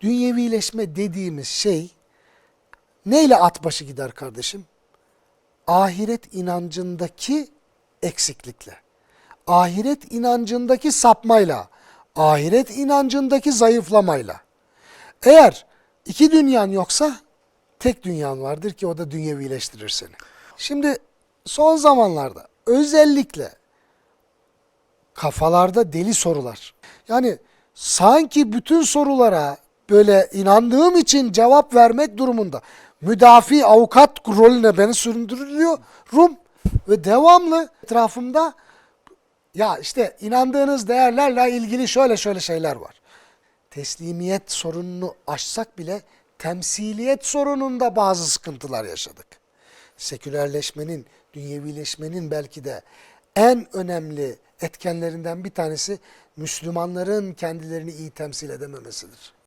dünyevileşme dediğimiz şey neyle at başı gider kardeşim? Ahiret inancındaki eksiklikle. Ahiret inancındaki sapmayla. Ahiret inancındaki zayıflamayla. Eğer iki dünyan yoksa tek dünyan vardır ki o da dünyevileştirir seni. Şimdi son zamanlarda özellikle kafalarda deli sorular. Yani sanki bütün sorulara böyle inandığım için cevap vermek durumunda müdafi avukat rolüne beni sürdürülüyor Rum ve devamlı etrafımda ya işte inandığınız değerlerle ilgili şöyle şöyle şeyler var. Teslimiyet sorununu aşsak bile temsiliyet sorununda bazı sıkıntılar yaşadık. Sekülerleşmenin, dünyevileşmenin belki de en önemli etkenlerinden bir tanesi Müslümanların kendilerini iyi temsil edememesidir.